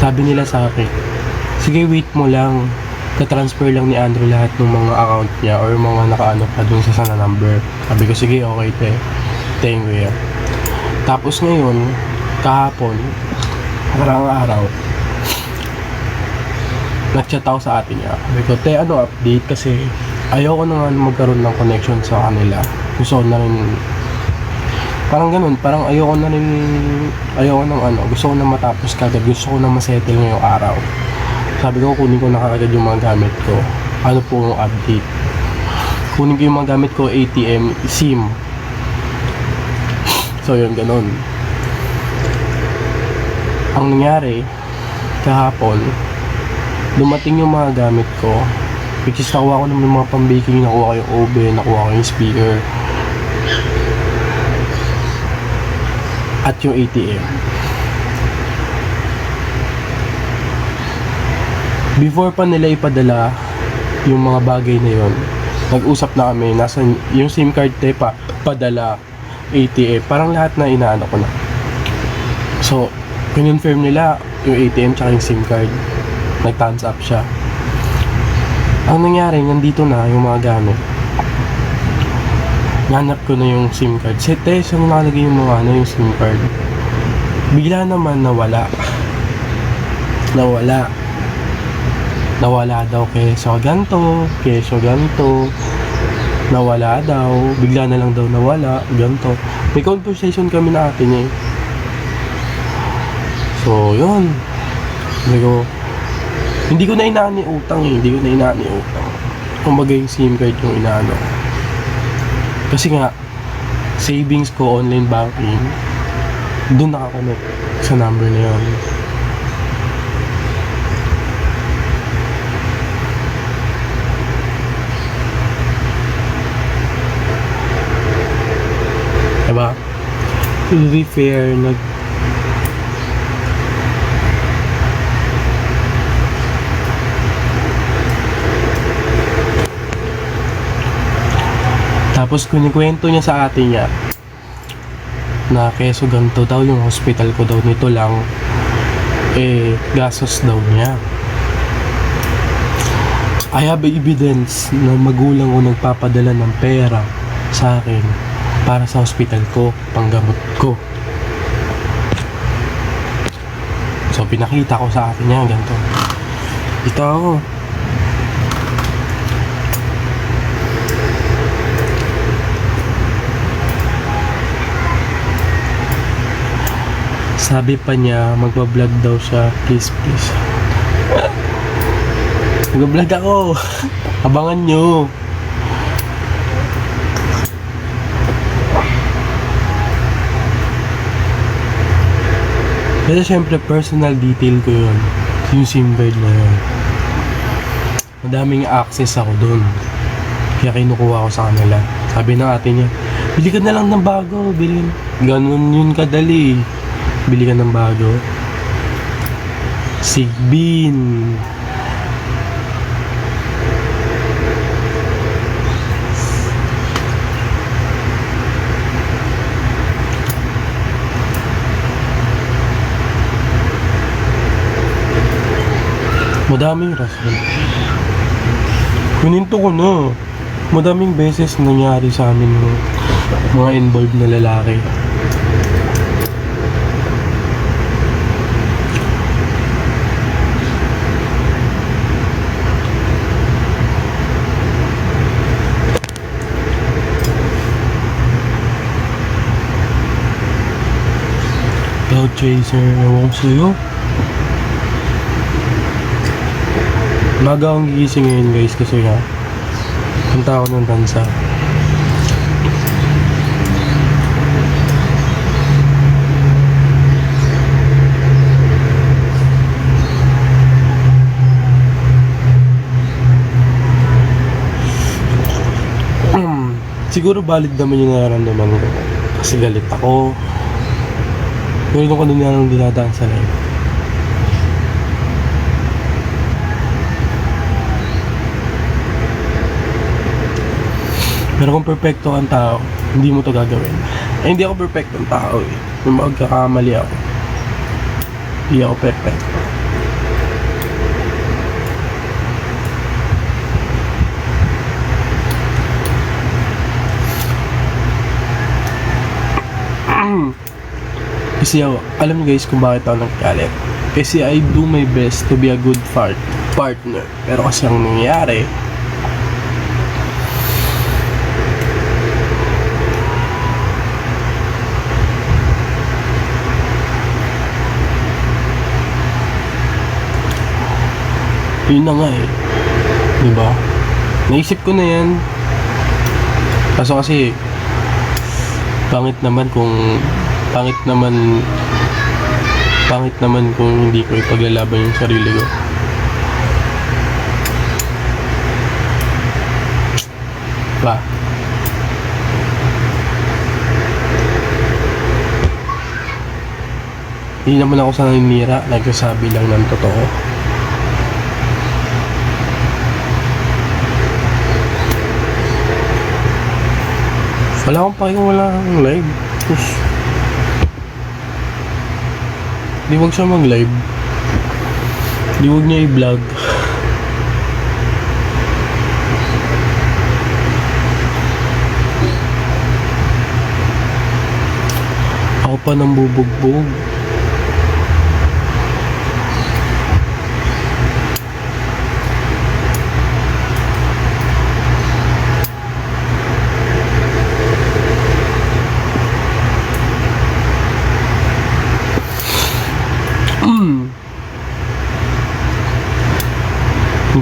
Sabi nila sa akin, sige wait mo lang. Ka-transfer lang ni Andrew lahat ng mga account niya or mga nakaano pa dun sa sana number. Sabi ko, sige, okay, te. Thank you. yeah." Tapos ngayon, kahapon, parang araw, nag-chat ako sa atin niya. Sabi ko, te, ano update? Kasi ayoko na nga magkaroon ng connection sa kanila. Gusto ko na rin, parang ganun, parang ayoko na rin, ayoko ng ano, gusto ko na matapos kagad, gusto ko na masettle ngayong araw. Sabi ko, kunin ko na kagad yung mga gamit ko. Ano po yung update? Kunin ko yung mga gamit ko, ATM, SIM. So, yun, ganun. Ang nangyari, kahapon, dumating yung mga gamit ko which is nakuha ko naman yung mga pambaking nakuha ko yung oven, nakuha ko yung speaker at yung ATM before pa nila ipadala yung mga bagay na yon nag-usap na kami nasa yung SIM card te pa padala ATM parang lahat na inaano ko na. So confirm nila yung ATM tsaka yung SIM card. Nag thumbs up siya. Ang nangyari nandito na yung mga gamit nanap ko na yung SIM card. Sete saan nakalagay yung mga ano yung SIM card. Bigla naman nawala. Nawala. Nawala daw keso ganto keso ganto. Nawala daw. Bigla na lang daw nawala ganto. May conversation kami na atin eh. So yun. Sabi ko hindi ko na inaani utang eh. Hindi ko na inaani utang. Kumbaga yung SIM card yung inaano. Kasi nga, savings ko, online banking, doon nakakonect sa number na yun. Diba? To be fair, nag Tapos kunikwento niya sa atin niya na keso ganito daw yung hospital ko daw nito lang eh gastos daw niya. I have evidence na magulang ko nagpapadala ng pera sa akin para sa hospital ko, panggamot ko. So pinakita ko sa atin niya ganito. Ito ako. Sabi pa niya, magbablog daw siya. Please, please. Magbablog ako. Abangan nyo. Kasi syempre, personal detail ko yun. Yung SIM card na yun. Madaming access ako dun. Kaya kinukuha ko sa kanila. Sabi ng ate niya, bili ka na lang ng bago. Bili. Ganun yun kadali. Bili ka ng bago. Sigbin. Madaming rason. Kuninto ko na. Madaming beses nangyari sa amin yung mga involved na lalaki. Cloud Chaser, ewan ko sa'yo. Maga akong gigising ngayon guys kasi nga punta ako ng tansa. Siguro valid naman yung nararamdaman ko. Kasi galit ako. Meron ako nung nang dinadaan sa life. Pero kung perfecto ang tao, hindi mo to gagawin. Eh, hindi ako perfecto ang tao eh. May magkakamali ako. Hindi ako perfecto. Kasi ako, alam niyo guys kung bakit ako nagkalit. Kasi I do my best to be a good fart partner. Pero kasi ang nangyayari, yun na nga eh. Diba? Naisip ko na yan. Kaso kasi, pangit naman kung, pangit naman, pangit naman kung hindi ko ipaglalaban yung sarili ko. Ba? Hindi naman ako sa naninira, nagsasabi lang ng totoo. Wala akong pakinggan, wala akong live. Sus. Di wag siya mag-live. Di wag niya i-vlog. Ako pa nang bubugbog.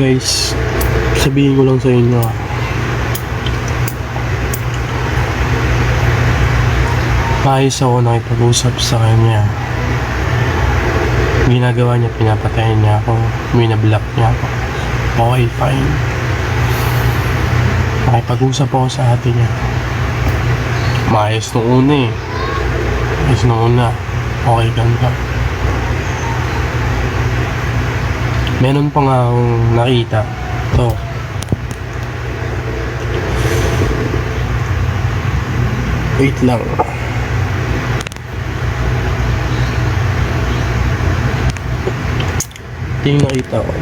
Guys, sabihin ko lang sa inyo ah. Maayos ako nakipag-usap sa kanya. Ginagawa niya, pinapatayin niya ako. Minablock niya ako. Okay, fine. Nakipag-usap ako sa ate niya. Maayos nung una eh. Maayos nung una. Okay, ganda. Meron pa nga akong nakita. To. Wait lang. Ito yung nakita ko.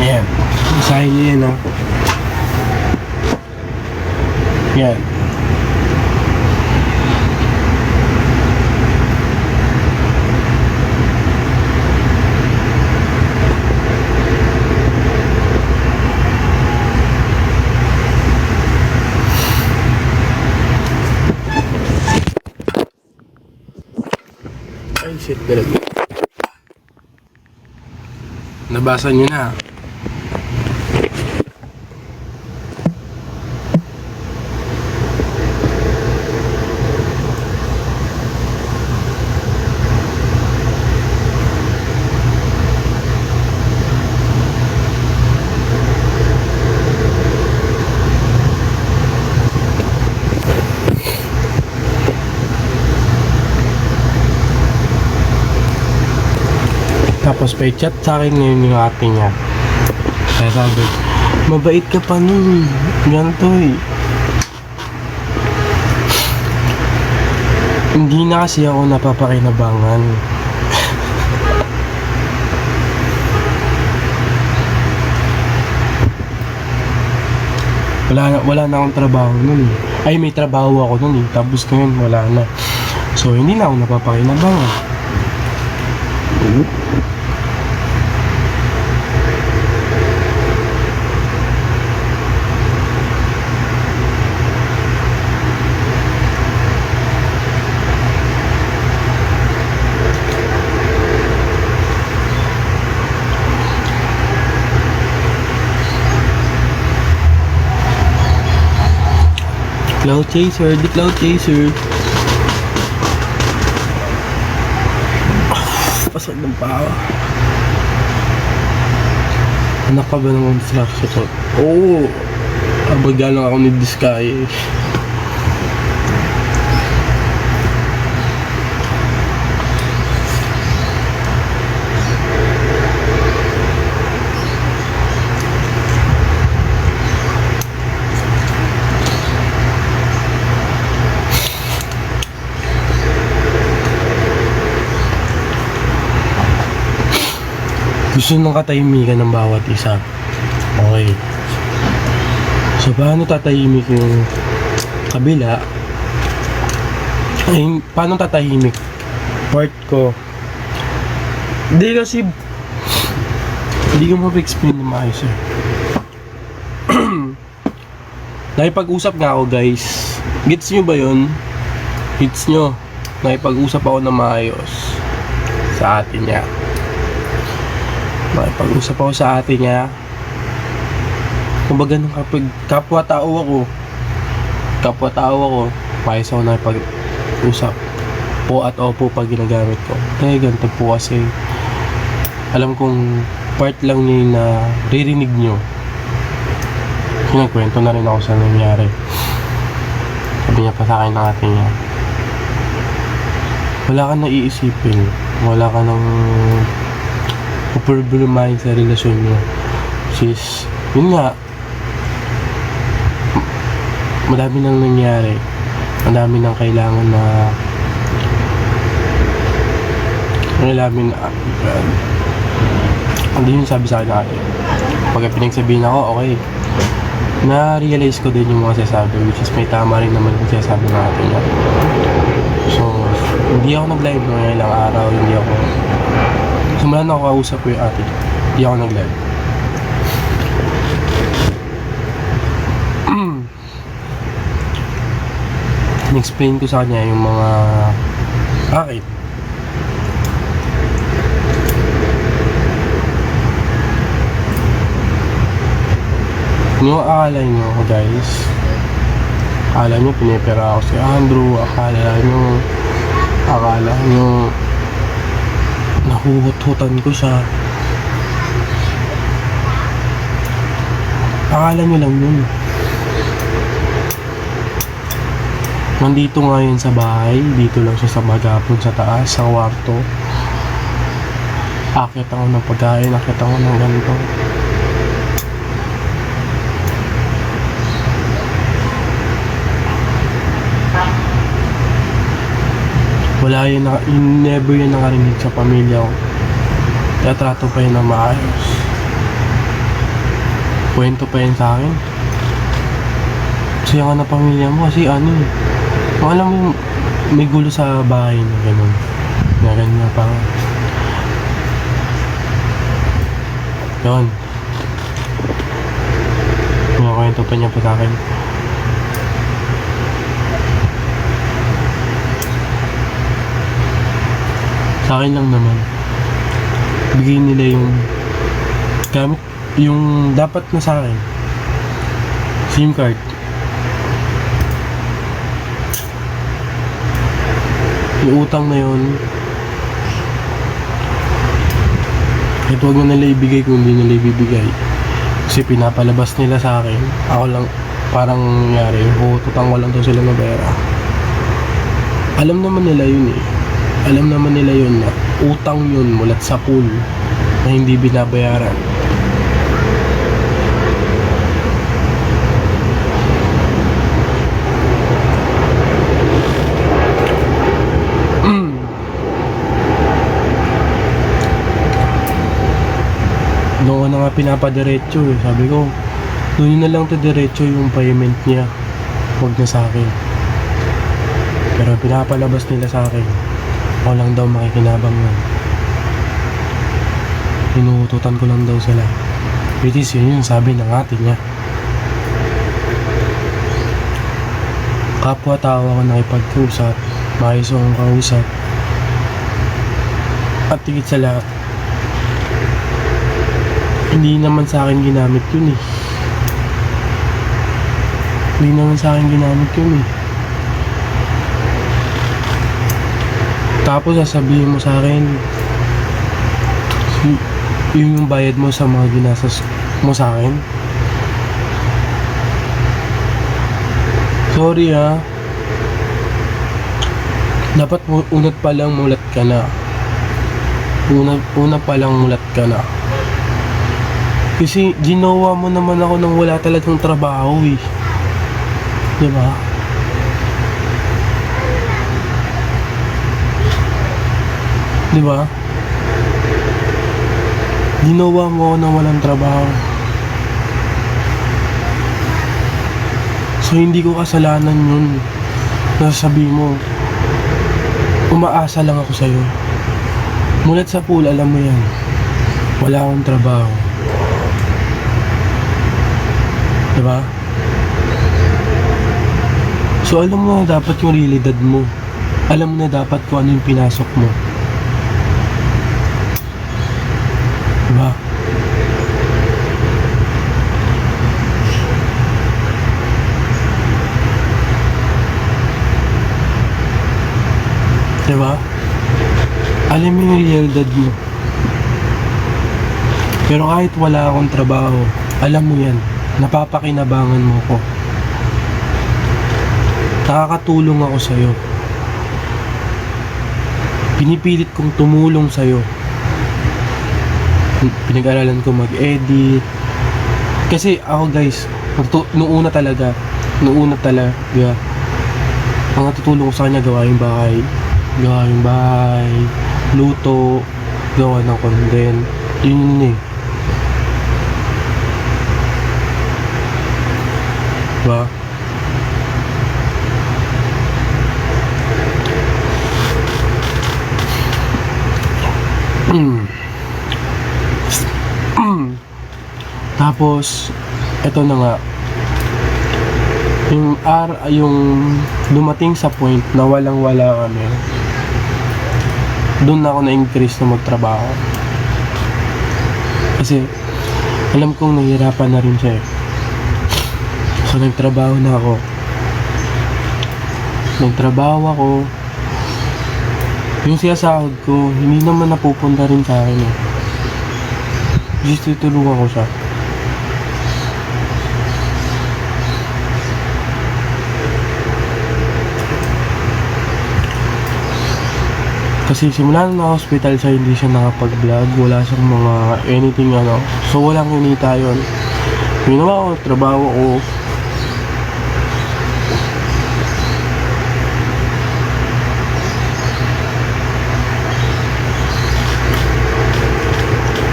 Yan. Basahin niyo yan, ha. Yan. Nabasa niyo na. Tapos may chat sa akin ngayon yung ate niya. Kaya sabi, mabait ka pa nun. Ganito eh. Hindi na kasi ako napapakinabangan. wala na, wala na akong trabaho nun eh. Ay, may trabaho ako nun eh. Tapos ngayon, wala na. So, hindi na ako napapakinabangan. Cloud Chaser, the Cloud Chaser. Pasok ng paa. Anak ka ba ng construction? Oo. Abagya lang ako ni Discay. Gusto ng katahimikan ng bawat isa. Okay. So, paano tatahimik yung kabila? Ay, paano tatahimik? Part ko. Hindi kasi, hindi ko ma-explain na maayos eh. Nakipag-usap nga ako guys. Gets nyo ba yun? Gets nyo? Nakipag-usap ako na maayos sa atin niya. Nakipag-usap ako sa atin niya. Kumbaga nung kapag kapwa-tao ako, kapwa-tao ako, maayos ako nakipag-usap. Po at opo pag ginagamit ko. Kaya ganito po kasi alam kong part lang niya na ririnig nyo. Kinagkwento na rin ako sa nangyari. Sabi niya pa sa akin ng ate niya. Wala ka nang iisipin. Wala ka nang problemahin sa relasyon niyo. Sis, yun nga. Madami nang nangyari. Madami nang kailangan na kailangan na uh, hindi yun sabi sa akin ate. Pag pinagsabihin ako, okay, na-realize ko din yung mga sinasabi which is may tama rin naman yung sinasabi natin niya. So, hindi ako nag-live ng ilang araw, hindi ako simula na ako kausap ko yung ate hindi ako nag-live. In-explain ko sa kanya yung mga bakit Yung akala nyo guys Akala nyo pinipera ako si Andrew Akala nyo Akala nyo Nahuhut-hutan ko siya. Akala nyo lang yun. Nandito nga yun sa bahay. Dito lang siya sa magapon sa taas Sa kwarto. Akit ako ng pagkain Akit ako ng ganito Wala yun, na, yun never yun nakarinig sa pamilya ko. Kaya trato pa yun na maayos. Kwento pa yun sa akin. Saya ka na pamilya mo kasi ano eh. Kung alam mo may gulo sa bahay na gano'n. Na ganyan pa. Yun. Kwento pa niya pa sa akin. Sa akin lang naman. Bigay nila yung gamit yung dapat na sa akin. SIM card. Yung utang na yun, kahit huwag na nila ibigay kung hindi nila ibibigay. Kasi pinapalabas nila sa akin. Ako lang, parang nangyari, ututang ko lang daw sila na. Alam naman nila yun eh. Alam naman nila yun na utang yun mulat sa pool na hindi binabayaran. Doon ko na nga pinapadiretso eh. Sabi ko, doon na lang diretso yung payment niya. Huwag na sa akin. Pero pinapalabas nila sa akin. Ako lang daw makikinabang nun. Hinuhututan ko lang daw sila. Which is yun yung sabi ng ate niya. Kapwa-tao ako nakipag-usap. Maayos akong kausap. At tigit sa lahat, hindi naman sa akin ginamit yun eh. Hindi naman sa akin ginamit yun eh. Tapos sasabihin mo sa akin, yun yung bayad mo sa mga ginasas mo sa akin. Sorry ah. Dapat unat pa lang mulat ka na. Una, una pa lang mulat ka na. Kasi ginawa mo naman ako nang wala talagang trabaho eh. Di ba? Di ba? Ginawa mo nang walang trabaho. So hindi ko kasalanan yun. Nasasabi mo, umaasa lang ako sa'yo. Mulat sa pool, alam mo yan. Wala akong trabaho. Diba? So alam mo na dapat yung realidad mo. Alam mo na dapat kung ano yung pinasok mo. Diba? Diba? Alam mo yung realidad mo. Pero kahit wala akong trabaho, alam mo yan, napapakinabangan mo ko. Nakakatulong ako sa'yo. Pinipilit kong tumulong sa'yo. Pinag-aralan ko mag-edit. Kasi ako guys, nung una talaga, nung una talaga, ang natutulong ko sa kanya gawain bahay. Gawain bahay, luto, gawa ng content. Yun eh. Diba? Mm. Mm. Tapos, eto na nga. Yung R, yung dumating sa point na walang wala kami. Doon ako na-increase na magtrabaho. Kasi, alam kong nahihirapan na rin siya eh. So, nagtrabaho na ako. Nagtrabaho ako. Yung siyasahod ko, hindi naman napupunta rin sa akin eh. Just tutulungan ko siya. Kasi simula nung na-hospital siya, hindi siya nakapag-vlog. Wala siyang mga anything ano. So, walang kinita yun. Yun naman ako, trabaho ko.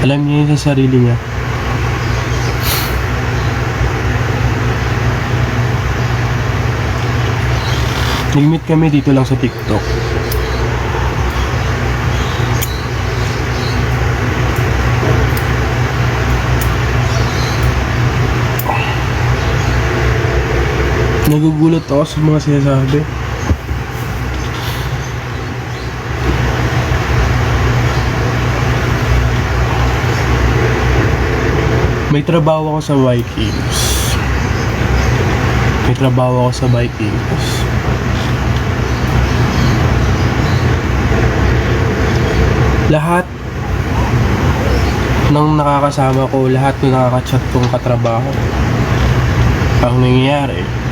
Alam niya sa sarili niya. Nag-meet kami dito lang sa TikTok. Nagugulat ako sa mga sinasabi. May trabaho ako sa Vikings. May trabaho ako sa Vikings. Lahat ng nakakasama ko, lahat ng nakaka-chat kong katrabaho, ang nangyayari,